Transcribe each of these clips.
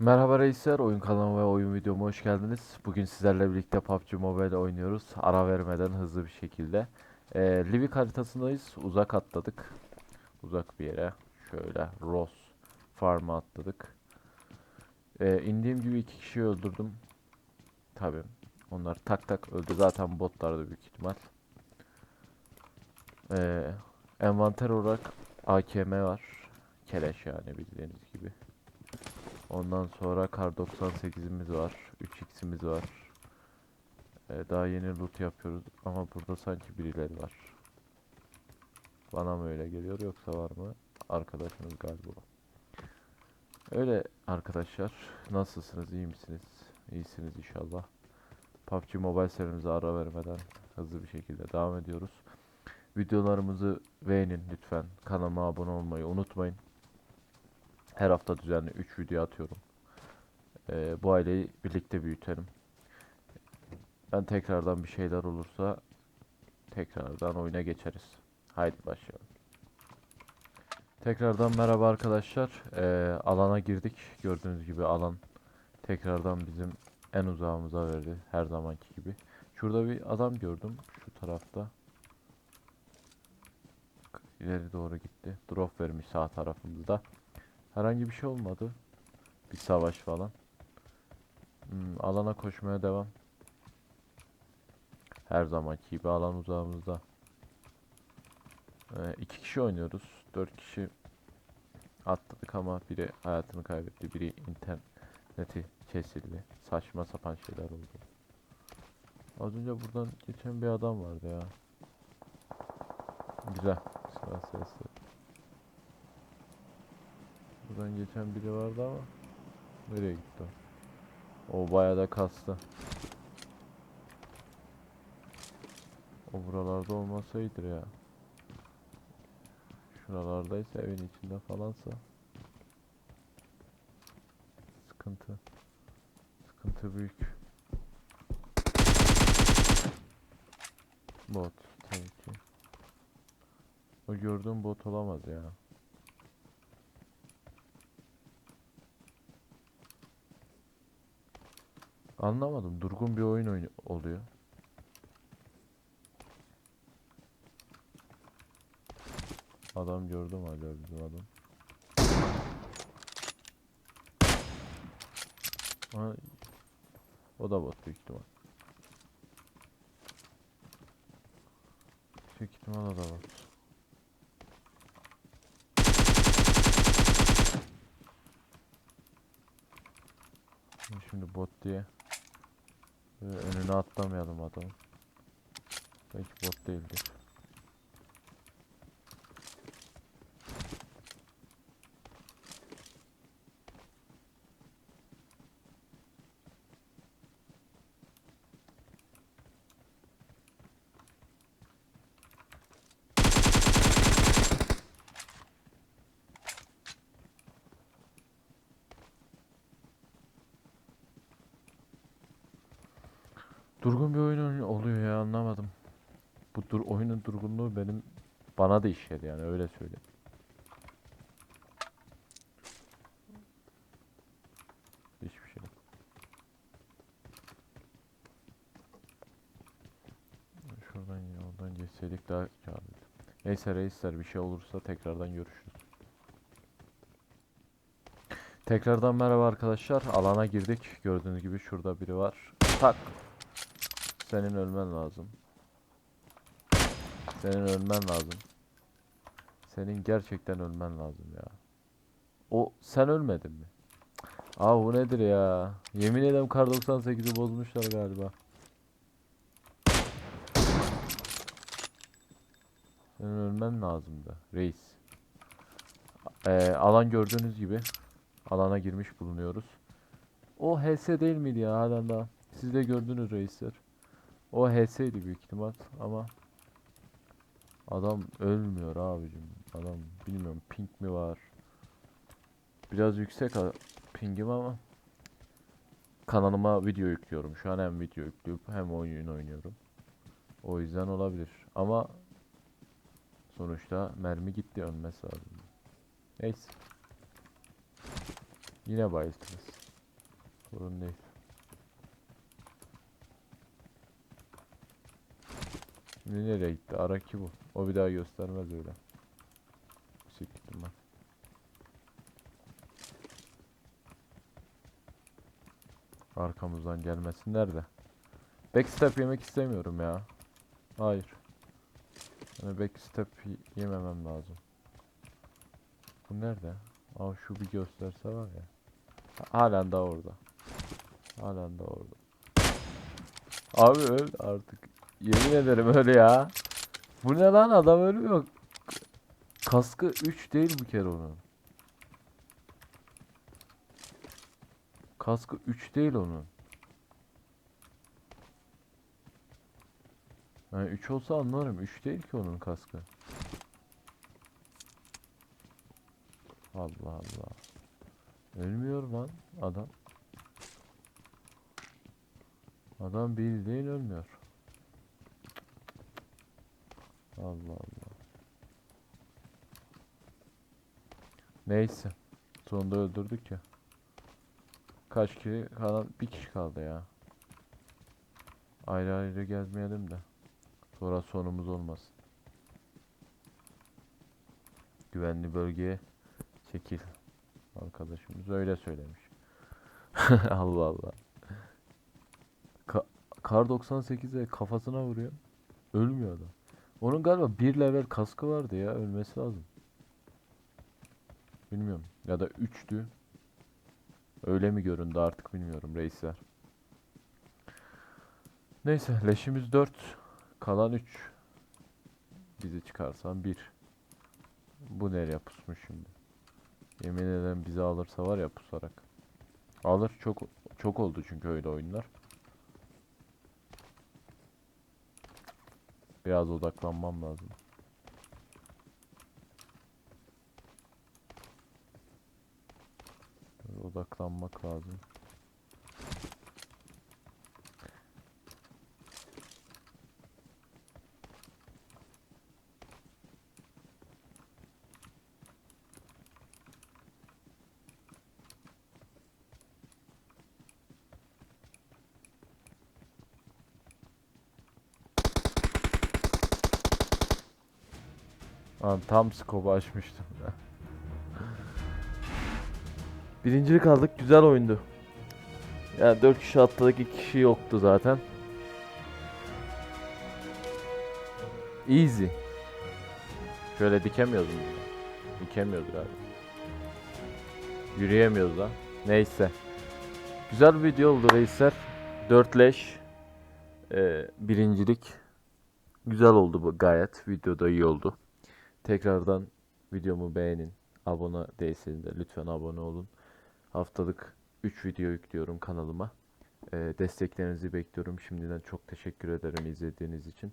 Merhaba reisler, oyun kanalıma ve oyun videoma hoş geldiniz. Bugün sizlerle birlikte PUBG Mobile oynuyoruz. Ara vermeden hızlı bir şekilde. Ee, Livik haritasındayız. Uzak atladık. Uzak bir yere. Şöyle Ross Farm'a atladık. Ee, indiğim gibi iki kişiyi öldürdüm. Tabii. Onlar tak tak öldü. Zaten botlardı büyük ihtimal. Ee, envanter olarak AKM var. Keleş yani bildiğiniz gibi. Ondan sonra kar 98'imiz var. 3x'imiz var. Ee, daha yeni loot yapıyoruz ama burada sanki birileri var. Bana mı öyle geliyor yoksa var mı? Arkadaşımız galiba. Öyle arkadaşlar. Nasılsınız? iyi misiniz? İyisiniz inşallah. PUBG Mobile serimize ara vermeden hızlı bir şekilde devam ediyoruz. Videolarımızı beğenin lütfen. Kanalıma abone olmayı unutmayın. Her hafta düzenli 3 video atıyorum. Ee, bu aileyi birlikte büyütelim. Ben tekrardan bir şeyler olursa tekrardan oyuna geçeriz. Haydi başlayalım. Tekrardan merhaba arkadaşlar. Ee, alana girdik. Gördüğünüz gibi alan tekrardan bizim en uzağımıza verdi. Her zamanki gibi. Şurada bir adam gördüm. Şu tarafta. İleri doğru gitti. Drop vermiş sağ tarafımızda. Herhangi bir şey olmadı. Bir savaş falan. Hmm, alana koşmaya devam. Her zamanki gibi alan uzağımızda. Ee, iki kişi oynuyoruz. Dört kişi atladık ama biri hayatını kaybetti. Biri interneti kesildi. Saçma sapan şeyler oldu. Az önce buradan geçen bir adam vardı ya. Güzel. Silah. Buradan geçen biri vardı ama nereye gitti o? O bayağı da kastı. O buralarda olmasa iyidir ya. Şuralardaysa evin içinde falansa. Sıkıntı. Sıkıntı büyük. Bot tabii ki. O gördüğüm bot olamaz ya. Anlamadım. Durgun bir oyun oyun oluyor. Adam gördüm hala bizim adam. Ha, o da bot büyük ihtimal. Büyük ihtimal o da bot. Şimdi bot diye ee, önüne atlamayalım adamın. Belki bot değildir. Durgun bir oyun oluyor ya anlamadım. Bu dur oyunun durgunluğu benim bana da işledi yani öyle söyleyeyim. Hiçbir şey. Şuradan yoldan geçseydik daha kârlıydı. Neyse reisler bir şey olursa tekrardan görüşürüz. Tekrardan merhaba arkadaşlar. Alana girdik. Gördüğünüz gibi şurada biri var. Tak. Senin ölmen lazım. Senin ölmen lazım. Senin gerçekten ölmen lazım ya. O sen ölmedin mi? Aa bu nedir ya? Yemin ederim kar 98'i bozmuşlar galiba. Senin ölmen lazımdı reis. Ee, alan gördüğünüz gibi alana girmiş bulunuyoruz. O HS değil miydi ya halen daha? Siz de gördünüz reisler. O HS'ydi büyük ihtimal ama adam ölmüyor abicim. Adam bilmiyorum ping mi var? Biraz yüksek pingim ama kanalıma video yüklüyorum. Şu an hem video yükleyip hem oyun oynuyorum. O yüzden olabilir. Ama Sonuçta mermi gitti ölmesi lazım. Neyse. Yine bayıltırız. Sorun değil. Şimdi nereye gitti? Araki bu. O bir daha göstermez öyle. Siktim ben. Arkamızdan gelmesinler de. Backstep yemek istemiyorum ya. Hayır. Hani backstep yememem lazım. Bu nerede? Aa şu bir gösterse var ya. Ha- Halen daha orada. Halen daha orada. Abi öl artık. Yemin ederim öyle ya. Bu ne lan adam ölmüyor. Kaskı 3 değil bu kere onun. Kaskı 3 değil onun. Yani 3 olsa anlarım. 3 değil ki onun kaskı. Allah Allah. Ölmüyor lan adam. Adam bildiğin ölmüyor. Allah Allah. Neyse. Sonunda öldürdük ya. Kaç kişi kalan? Bir kişi kaldı ya. Ayrı ayrı gezmeyelim de. Sonra sonumuz olmasın. Güvenli bölgeye çekil. Arkadaşımız öyle söylemiş. Allah Allah. Ka- Kar 98'e kafasına vuruyor. Ölmüyor adam. Onun galiba bir level kaskı vardı ya. Ölmesi lazım. Bilmiyorum. Ya da 3'tü. Öyle mi göründü artık bilmiyorum reisler. Neyse leşimiz 4. Kalan 3. Bizi çıkarsan 1. Bu nereye pusmuş şimdi? Yemin ederim bizi alırsa var ya pusarak. Alır çok çok oldu çünkü öyle oyunlar. Biraz odaklanmam lazım. Böyle Odaklanmak lazım. Lan tam skopu açmıştım. Birincilik aldık. Güzel oyundu. Yani 4 kişi atladık 2 kişi yoktu zaten. Easy. Şöyle dikemiyoruz mu? Galiba. Yürüyemiyoruz ha. Neyse. Güzel bir video oldu reisler. 4 leş. Ee, birincilik. Güzel oldu bu gayet. Videoda iyi oldu. Tekrardan videomu beğenin. Abone değilseniz de lütfen abone olun. Haftalık 3 video yüklüyorum kanalıma. Ee, desteklerinizi bekliyorum. Şimdiden çok teşekkür ederim izlediğiniz için.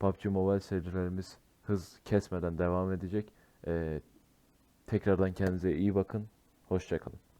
PUBG Mobile serilerimiz hız kesmeden devam edecek. Ee, tekrardan kendinize iyi bakın. Hoşçakalın.